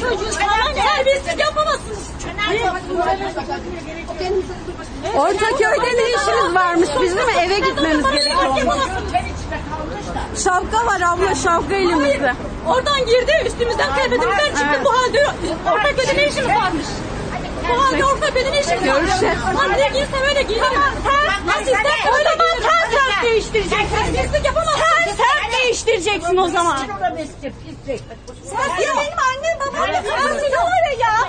çocuğuz falan. Ne işiniz varmış bizim eve gitmemiz gerekiyor. Şapka var abla şapka elimizde. Oradan girdi üstümüzden tepemizden çıktı bu halde Ortaköy'de ne işimiz varmış? Bu halde Ortaköy'de ne işimiz varmış? Lan ne girse böyle giyiniriz. Sen değiştireceksin o zaman. Sen ya benim annem babam ne var ya?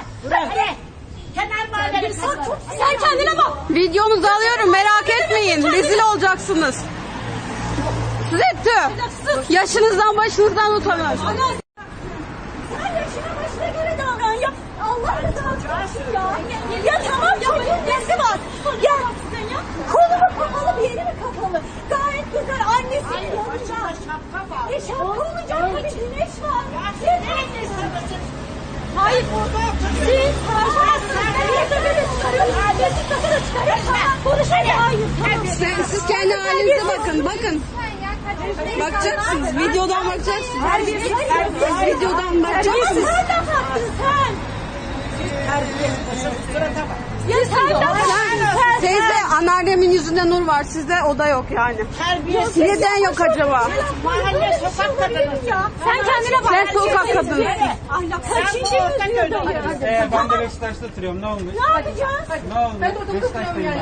Kenar Sen kendine bak. Videonuzu alıyorum merak etmeyin. Rezil olacaksınız. Tüh. Yaşınızdan başınızdan utanın. E şapka olacak tabii güneş var. Hayır. Siz karşınızda böyle çıkarıyorsunuz. Gözlük takılı çıkarıyorsunuz. Konuşalım. Hayır. Tamam. Siz, siz kendi halinize bakın bakın. Bakacaksınız videodan bakacaksınız. Siz videodan bakacaksınız. Nereden baktın sen? Ya sen de Sen, anneannemin yüzünde nur var sizde o da yok yani. terbiyesiz. Neden yok acaba? Mahalle sokak kadını. Sen kendine bak. Sen sokak kadın. Ahlak Sen kaçıncı yüzyılda ya? Ee, ben de Beşiktaş'ta oturuyorum. Ne olmuş? Ne yapacağız? Ne olmuş? Beşiktaş'tayım ben.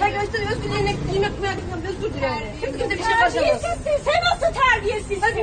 Ben göster özgür yemek yemek özür dilerim. Kimse bir şey Terbiyesizsin. Sen nasıl terbiyesizsin?